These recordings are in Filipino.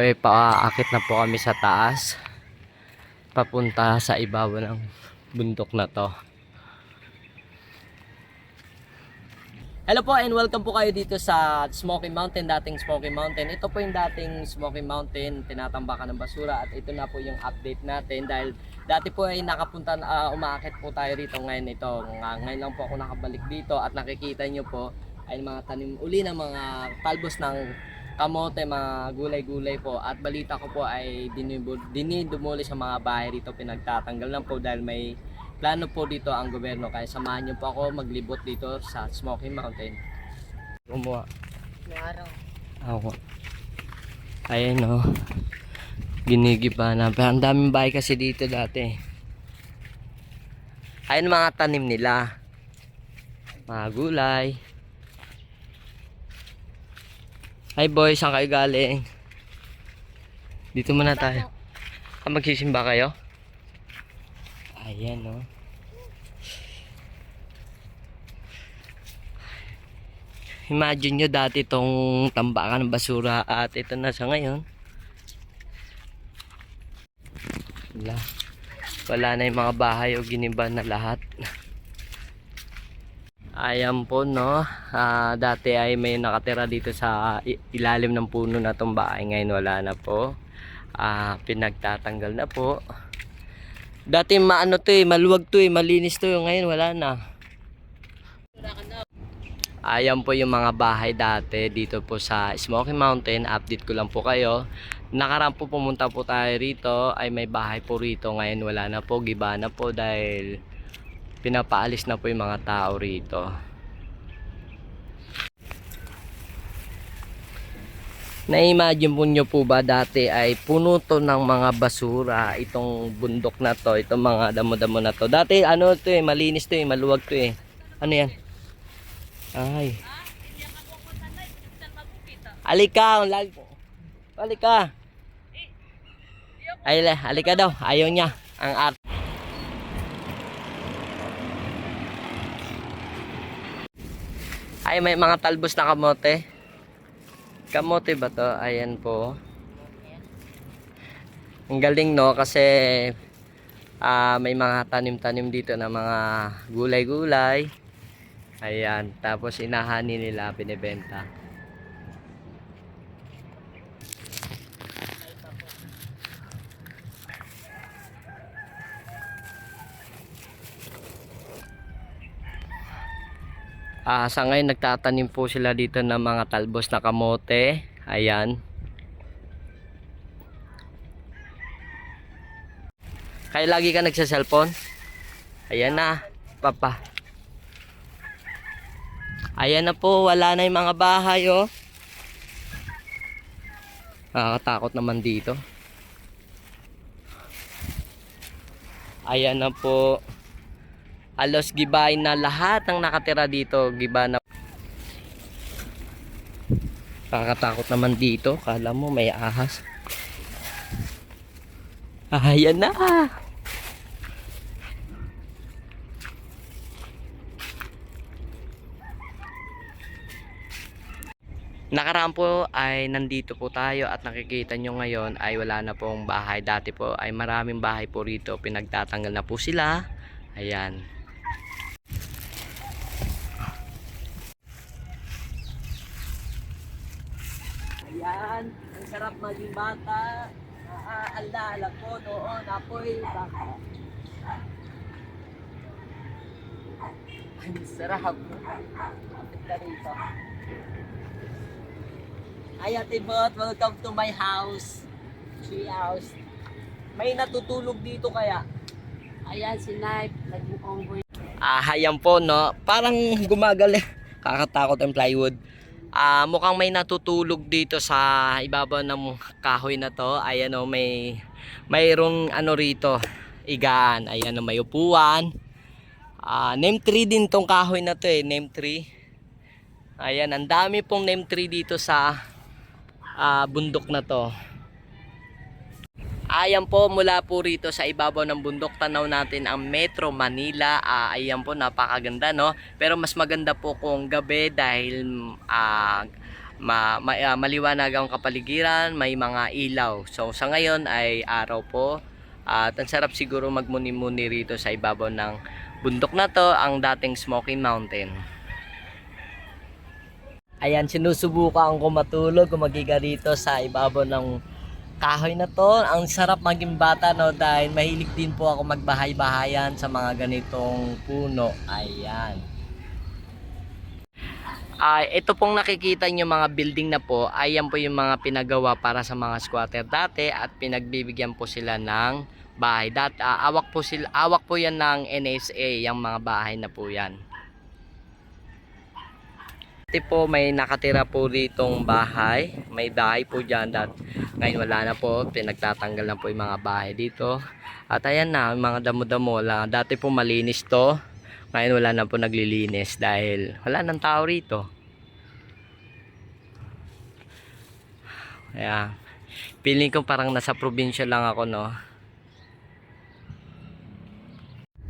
Okay, paakit na po kami sa taas. Papunta sa ibabaw ng bundok na to. Hello po and welcome po kayo dito sa Smoky Mountain, dating Smoky Mountain. Ito po yung dating Smoky Mountain, tinatambakan ng basura at ito na po yung update natin dahil dati po ay nakapunta, uh, umaakit po tayo rito ngayon ito. Nga- Ngayon lang po ako nakabalik dito at nakikita nyo po ay mga tanim uli ng mga talbos ng kamote, mga gulay-gulay po. At balita ko po ay dinidumuli sa mga bahay rito, pinagtatanggal lang po dahil may plano po dito ang gobyerno. Kaya samahan niyo po ako maglibot dito sa Smoky Mountain. Gumawa. Araw. Ako. Ayan o. Ginigiba na. Pero ang daming bahay kasi dito dati. Ayan mga tanim nila. Mga gulay. Hi boy, saan kayo galing? Dito muna tayo. Ah, magsisimba kayo? Ayan o. Imagine nyo dati tong tambakan ng basura at ito na sa ngayon. Wala. Wala na yung mga bahay o giniba na lahat. Ayan po no. Ah, dati ay may nakatira dito sa ilalim ng puno na tong bahay. Ngayon wala na po. Ah, pinagtatanggal na po. Dati maano to eh, maluwag to eh, malinis to. Ngayon wala na. Ayan po yung mga bahay dati dito po sa Smoky Mountain. Update ko lang po kayo. Nakaraan po pumunta po tayo rito ay may bahay po rito. Ngayon wala na po, giba na po dahil pinapaalis na po yung mga tao rito. Na-imagine po nyo po ba dati ay puno to ng mga basura itong bundok na to, itong mga damo-damo na to. Dati ano to eh, malinis to eh, maluwag to eh. Ano yan? Ay. Alika. Alika. Ay, alika daw. Ayaw niya. Ang art. Ay, may mga talbos na kamote. Kamote ba to? Ayan po. Ang galing no kasi ah, may mga tanim-tanim dito na mga gulay-gulay. Ayan, tapos inahani nila, binibenta. Ah, sa ngayon nagtatanim po sila dito ng mga talbos na kamote. Ayan. Kaya lagi ka nagsa-cellphone? Ayan na, papa. Ayan na po, wala na yung mga bahay, oh. Nakakatakot naman dito. Ayan na po. Alos gibay na lahat ng nakatira dito. Giba na. Nakakatakot naman dito. Kala mo may ahas. Ayan na. Nakaraan po ay nandito po tayo at nakikita nyo ngayon ay wala na pong bahay. Dati po ay maraming bahay po rito. Pinagtatanggal na po sila. Ayan. Ayan. Ang sarap maging bata. Naaalala ko noon. Apoy baka. Ang sarap. Kapit ka rito. Hi Ate Bot, welcome to my house. Tree house. May natutulog dito kaya. Ayan, si Knife. Naging onboard. Ah, hayan po no. Parang gumagal. Kakatakot ang plywood. Ah, mukhang may natutulog dito sa ibabaw ng kahoy na to. Ayan o, may mayroong ano rito, igaan. Ayan o, may upuan. Ah, name tree din tong kahoy na to eh, name tree. Ayan, ang dami pong name tree dito sa ah, bundok na to. Ayan po mula po rito sa ibabaw ng bundok tanaw natin ang Metro Manila. Ah, ayan po napakaganda no. Pero mas maganda po kung gabi dahil ah, ma, ma- ah, maliwanag ang kapaligiran, may mga ilaw. So sa ngayon ay araw po at ang sarap siguro magmuni-muni rito sa ibabaw ng bundok na to, ang dating Smoky Mountain. Ayan, sinusubukan ko matulog, gumagiga rito sa ibabaw ng kahoy na to. Ang sarap maging bata no dahil mahilig din po ako magbahay-bahayan sa mga ganitong puno. Ayan. Ay, ito pong nakikita nyo mga building na po, ayan po yung mga pinagawa para sa mga squatter dati at pinagbibigyan po sila ng bahay. Dat, ah, awak po sila, awak po yan ng NSA, yung mga bahay na po yan. Dati po may nakatira po ditong bahay, may bahay po dyan dat ngayon wala na po, pinagtatanggal na po yung mga bahay dito. At ayan na, mga damo-damo lang. Dati po malinis to, ngayon wala na po naglilinis dahil wala nang tao rito. Kaya, feeling ko parang nasa probinsya lang ako, no?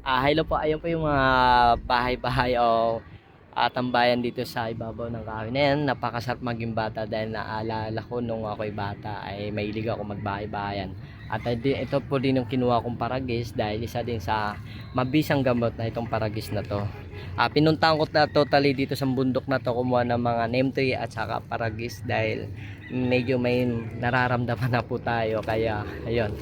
Ah, hello po. Ayun po yung mga bahay-bahay o ah, tambayan dito sa ibabaw ng kahoy na yan. Napakasarap maging bata dahil naalala ko nung ako'y bata ay mahilig ako magbahay-bahayan. At ito po din yung kinuha kong paragis dahil isa din sa mabisang gamot na itong paragis na to. Ah, pinuntahan ko na totally dito sa bundok na to kumuha ng mga neem tree at saka paragis dahil medyo may nararamdaman na po tayo kaya ayun